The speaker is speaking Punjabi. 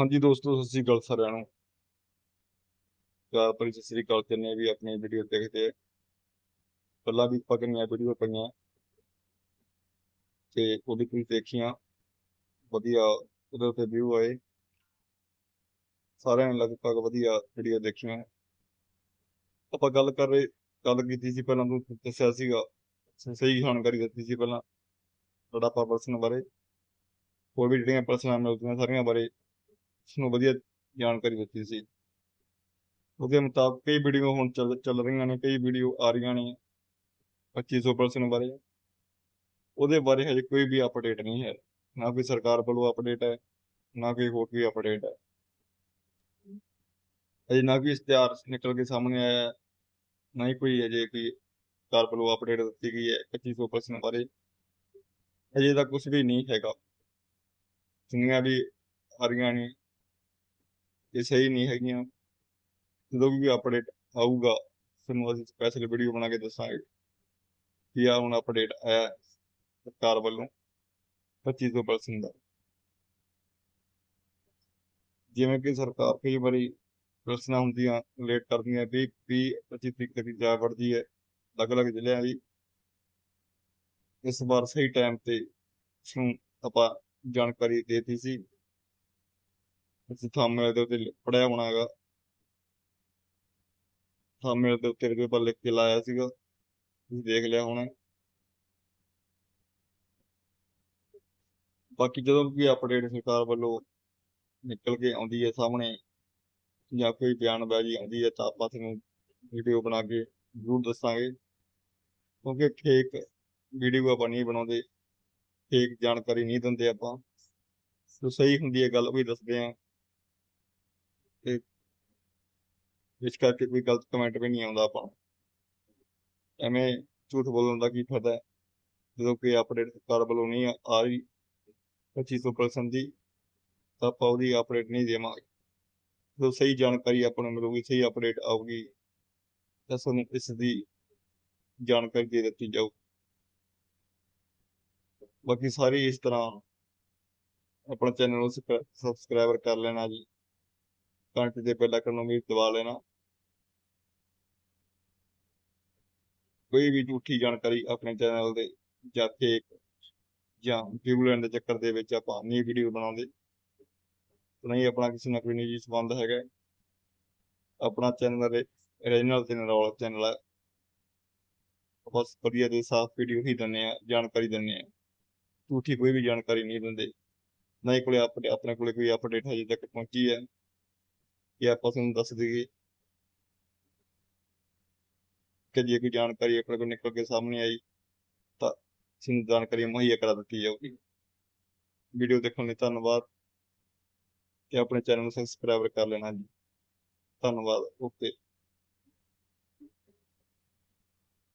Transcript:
ਹਾਂਜੀ ਦੋਸਤੋ, ਸਤਿ ਸ੍ਰੀ ਅਕਾਲ ਸਾਰਿਆਂ ਨੂੰ। ਪਿਆਰ ਭਰੀ ਸਤਿ ਸ੍ਰੀ ਅਕਾਲ ਜਿੰਨੇ ਵੀ ਆਪਣੀ ਵੀਡੀਓ ਦੇਖਦੇ ਆ। ਪਹਿਲਾਂ ਵੀ ਆਪਾਂ ਕਿੰਨੀਆਂ ਵੀਡੀਓ ਪਈਆਂ। ਤੇ ਉਹਦੀ ਤੁਸੀਂ ਦੇਖੀਆਂ। ਵਧੀਆ ਉਹਦੇ ਉੱਤੇ ਵਿਊ ਆਏ। ਸਾਰਿਆਂ ਨੇ ਲਗਭਗ ਵਧੀਆ ਵੀਡੀਓ ਦੇਖੀਆਂ। ਆਪਾਂ ਗੱਲ ਕਰ ਰਹੇ, ਗੱਲ ਕੀਤੀ ਸੀ ਪਹਿਲਾਂ ਤੁਹਾਨੂੰ ਦੱਸਿਆ ਸੀਗਾ। ਸਹੀ ਜਾਣਕਾਰੀ ਦਿੱਤੀ ਸੀ ਪਹਿਲਾਂ। ਲੜਾਪਾ ਆਪਾਂ ਪਰਸਨ ਬਾਰੇ। ਹੋਰ ਵੀ ਜਿਹੜੀਆਂ ਪਰਸਨਾਂ ਮਿਲਦੀਆਂ ਸਾਰੀਆਂ ਬਾਰੇ। ਉਸਨੂੰ ਵਧੀਆ ਜਾਣਕਾਰੀ ਦਿੱਤੀ ਸੀ। ਉਹਦੇ ਮੁਤਾਬਕ ਕਈ ਵੀਡੀਓ ਹੁਣ ਚੱਲ ਚੱਲ ਰਹੀਆਂ ਨੇ, ਕਈ ਵੀਡੀਓ ਆ ਰਹੀਆਂ ਨੇ 2500% ਬਾਰੇ। ਉਹਦੇ ਬਾਰੇ ਹਜੇ ਕੋਈ ਵੀ ਅਪਡੇਟ ਨਹੀਂ ਹੈ। ਨਾ ਕੋਈ ਸਰਕਾਰ ਵੱਲੋਂ ਅਪਡੇਟ ਹੈ, ਨਾ ਕੋਈ ਹੋਰ ਕੋਈ ਅਪਡੇਟ ਹੈ। ਅਜੇ ਨਾ ਕੋਈ ਇਸ਼ਤਿਹਾਰ ਨਿਕਲ ਕੇ ਸਾਹਮਣੇ ਆਇਆ ਨਾ ਹੀ ਕੋਈ ਅਜੇ ਕੋਈ ਸਰਕਾਰ ਵੱਲੋਂ ਅਪਡੇਟ ਦਿੱਤੀ ਗਈ ਹੈ 2500% ਬਾਰੇ। ਅਜੇ ਤਾਂ ਕੁਝ ਵੀ ਨਹੀਂ ਹੈਗਾ। ਜਿੰਨੀਆਂ ਵੀ ਆ ਰਹੀਆਂ ਨੇ। ਇਹ ਸਹੀ ਨਹੀਂ ਹੈਗੀਆਂ, ਜਦੋਂ ਵੀ ਅਪਡੇਟ ਆਊਗਾ, ਤੁਹਾਨੂੰ ਅਸੀਂ ਸਪੈਸ਼ਲ ਵੀਡੀਓ ਬਣਾ ਕੇ ਦੱਸਾਂਗੇ ਕਿ ਆ ਹੁਣ ਅਪਡੇਟ ਆਇਆ ਸਰਕਾਰ ਵੱਲੋਂ 25% ਦਾ। ਜਿਵੇਂ ਕਿ ਸਰਕਾਰ ਕਈ ਵਾਰੀ ਪ੍ਰਸ਼ਨਾਂ ਹੁੰਦੀਆਂ ਲੇਟ ਕਰਦੀਆਂ 20 20 25 ਤਰੀਕ ਤੱਕ ਜਾ ਵੜਦੀ ਹੈ, ਅਲੱਗ-ਅਲੱਗ ਜ਼ਿਲ੍ਹਿਆਂ ਦੀ। ਇਸ ਵਾਰ ਸਹੀ ਟਾਈਮ ਤੇ ਇਸਨੂੰ ਆਪਾਂ ਜਾਣਕਾਰੀ ਦੇਤੀ ਸੀ। ਅਸੀਂ ਥੰਬਨੇਲ ਦੇ ਉੱਤੇ ਪੜਿਆ ਹੋਣਾ ਹੈਗਾ। ਥੰਬਨੇਲ ਦੇ ਉੱਤੇ ਕੋਈ ਪਰ ਲਿਖ ਕੇ ਲਾਇਆ ਸੀਗਾ। ਤੁਸੀਂ ਦੇਖ ਲਿਆ ਹੋਣਾ। ਬਾਕੀ ਜਦੋਂ ਵੀ ਅਪਡੇਟ ਸਰਕਾਰ ਵੱਲੋਂ ਨਿਕਲ ਕੇ ਆਉਂਦੀ ਹੈ ਸਾਹਮਣੇ ਜਾਂ ਕੋਈ ਬਿਆਨਬਾਜ਼ੀ ਆਉਂਦੀ ਹੈ ਤਾਂ ਆਪਾਂ ਤੁਹਾਨੂੰ ਵੀਡੀਓ ਬਣਾ ਕੇ ਜ਼ਰੂਰ ਦੱਸਾਂਗੇ। ਕਿਉਂਕਿ ਫੇਕ ਵੀਡੀਓ ਆਪਾਂ ਨਹੀਂ ਬਣਾਉਂਦੇ ਫੇਕ ਜਾਣਕਾਰੀ ਨਹੀਂ ਦਿੰਦੇ ਆਪਾਂ। ਸੋ ਸਹੀ ਹੁੰਦੀ ਹੈ ਗੱਲ, ਉਹ ਵੀ ਦੱਸਦੇ ਹਾਂ। ਤੇ ਇਸ ਕਰਕੇ ਕੋਈ ਗਲਤ ਕਮੈਂਟ ਵੀ ਨਹੀਂ ਆਉਂਦਾ ਆਪਾਂ ਨੂੰ। ਐਵੇਂ ਝੂਠ ਬੋਲਣ ਦਾ ਕੀ ਫਾਇਦਾ ਜਦੋਂ ਕੋਈ ਅਪਡੇਟ ਸਰਕਾਰ ਵੱਲੋਂ ਨਹੀਂ ਆ ਆ ਰਹੀ 2500% ਦੀ, ਤਾਂ ਆਪਾਂ ਉਹਦੀ ਅਪਡੇਟ ਨਹੀਂ ਦੇਵਾਂਗੇ। ਜਦੋਂ ਸਹੀ ਜਾਣਕਾਰੀ ਆਪਾਂ ਨੂੰ ਮਿਲੂਗੀ, ਸਹੀ ਅਪਡੇਟ ਆਊਗੀ, ਤਾਂ ਤੁਹਾਨੂੰ ਇਸ ਦੀ ਜਾਣਕਾਰੀ ਦੇ ਦਿੱਤੀ ਜਾਊ। ਬਾਕੀ ਸਾਰੇ ਇਸ ਤਰ੍ਹਾਂ ਆਪਣਾ ਚੈਨਲ ਨੂੰ ਸਬਸਕ੍ਰਾਈਬਰ ਕਰ ਲੈਣਾ ਜੀ। ਘੰਟੇ ਦੇ ਬੈਲ ਆਈਕਨ ਨੂੰ ਵੀ ਦਬਾ ਲੈਣਾ। ਕੋਈ ਵੀ ਝੂਠੀ ਜਾਣਕਾਰੀ ਆਪਣੇ ਚੈਨਲ ਦੇ ਜਾਂ ਫੇਕ ਜਾਂ ਵਿਊ ਲੈਣ ਦੇ ਚੱਕਰ ਦੇ ਵਿੱਚ ਆਪਾਂ ਨਹੀਂ ਵੀਡੀਓ ਬਣਾਉਂਦੇ। ਨਹੀਂ ਆਪਣਾ ਕਿਸੇ ਨਾਲ ਕੋਈ ਨਿੱਜੀ ਸੰਬੰਧ ਹੈਗਾ। ਆਪਣਾ ਚੈਨਲ ਰੀਜਨਲ ਤੇ ਨਰੋਲ ਚੈਨਲ ਹੈ ਬਸ ਵਧੀਆ ਦੇ ਸਾਫ਼ ਵੀਡੀਓ ਹੀ ਦਿੰਦੇ ਆ ਜਾਣਕਾਰੀ ਦਿੰਦੇ ਆ ਝੂਠੀ ਕੋਈ ਵੀ ਜਾਣਕਾਰੀ ਨਹੀਂ ਦਿੰਦੇ। ਨਾ ਹੀ ਕੋਲੇ ਆਪਣੇ ਆਪਣੇ ਕੋਲੇ ਕੋਈ ਅਪਡੇਟ ਹਜੇ ਤੱਕ ਪਹੁੰਚੀ ਹੈ। ਕਿ ਆਪਾਂ ਤੁਹਾਨੂੰ ਦੱਸ ਦਈਏ। ਕਿ ਜੇ ਕੋਈ ਜਾਣਕਾਰੀ ਆਪਣੇ ਕੋਲ ਨਿਕਲ ਕੇ ਸਾਹਮਣੇ ਆਈ, ਤਾਂ ਤੁਹਾਨੂੰ ਜਾਣਕਾਰੀ ਮੁਹੱਈਆ ਕਰਾ ਦਿੱਤੀ ਜਾਊਗੀ। ਵੀਡੀਓ ਦੇਖਣ ਲਈ ਧੰਨਵਾਦ ਤੇ ਆਪਣੇ ਚੈਨਲ ਨੂੰ ਸਬਸਕ੍ਰਾਈਬ ਕਰ ਲੈਣਾ ਜੀ। ਧੰਨਵਾਦ, ਓਕੇ।